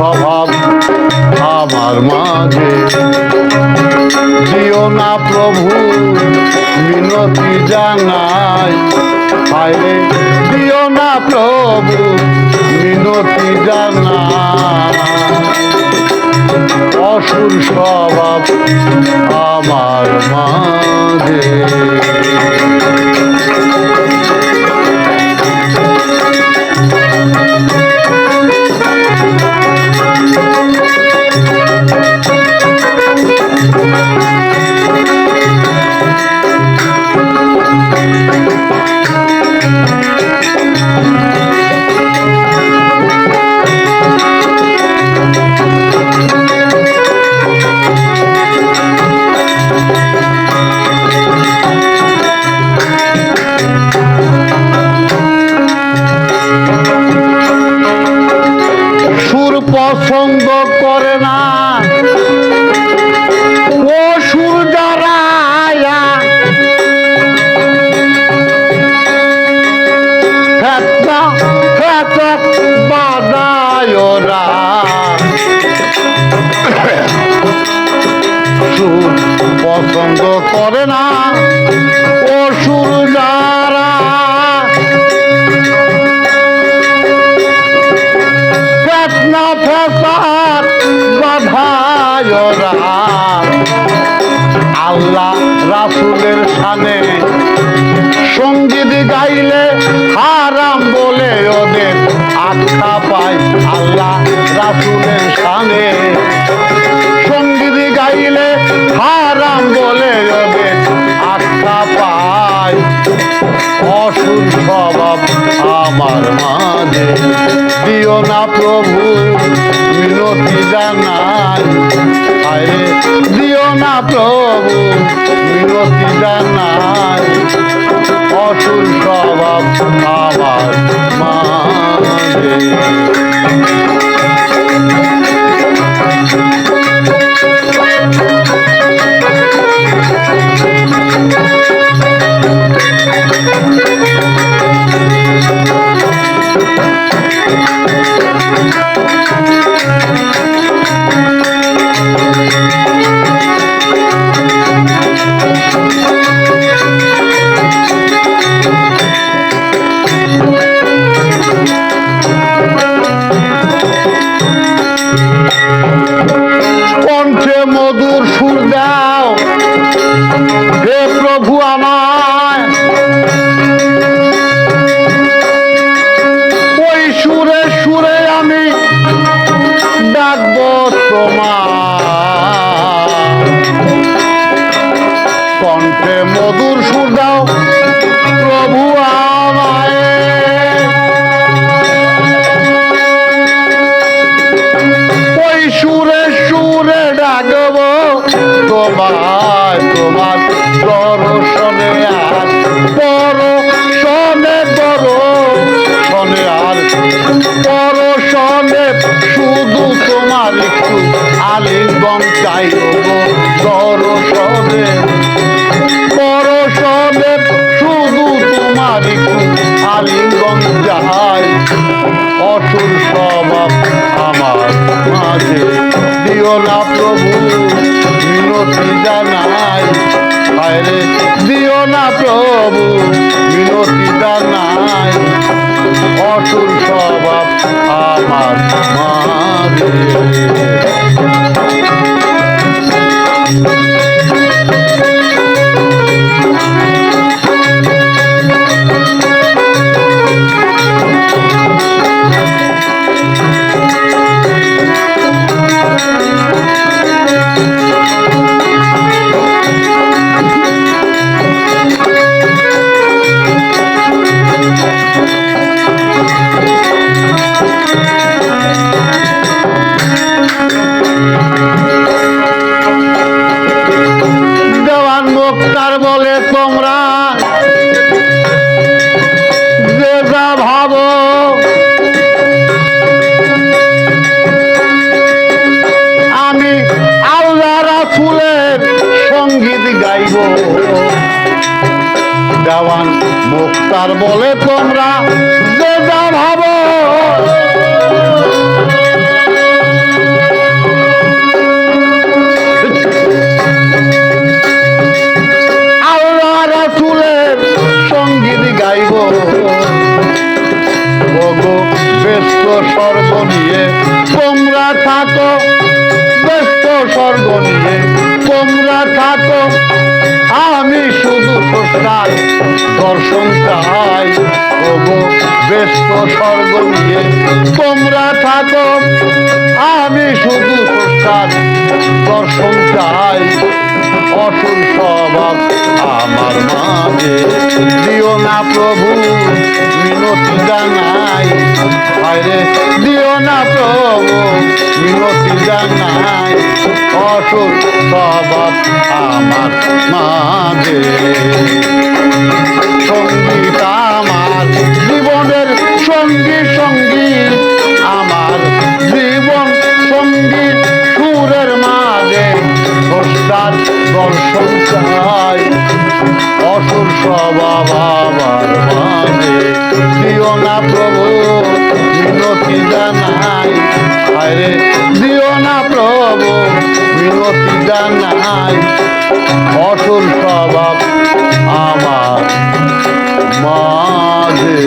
স্বভাব আমার মাঝে। দিও না প্রভু, মিনতি জানাই। হায়রে দিও না প্রভু, মিনতি জানাই। অসুর স্বভাব পছন্দ করে না। বাজায় ওরা। পছন্দ করে না। রাসুলের সানে সংগীত গাইলে হারাম বলে ওদের আখ্যা পায় আল্লাহ রাসুলের সানে সংগীত গাইলে হারাম বলে ওদের আখ্যা পায়। অসুর স্বভাব আমার মাঝে। দিও না প্রভু, মিনতি জানাই। না প্রভু মিনতি জানাই অসুর স্বভাব আমার মাঝে। দিও না প্রভু মিনতি জানাই। হায়রে, দিও না প্রভু মিনতি জানাই। অসুর স্বভাব আমার মাঝে। মুক্তার বলে তোমরা যে যা ভাবো তোমরা থাকো। ব্যস্ত স্বর্গ নিয়ে তোমরা থাকো। স্রষ্টার দর্শন চাই ওগো ব্যস্ত স্বর্গ নিয়ে তোমরা থাকো। আমি শুধু দর্শন চাই অসুর স্বভাব আমার মাঝে। দিও না প্রভু মিনতি জানাই। আরে দিও না প্রভু মিনতি জানাই। অসুর স্বভাব আমার মাঝে। সংগীত আমার, জীবনের সঙ্গী সংগীত আমার স্বভাব আমার মাঝে দিও না প্রভু মিনতি জানাই আরে দিও না প্রভু মিনতি জানাই অসুর স্বভাব আমার মাঝে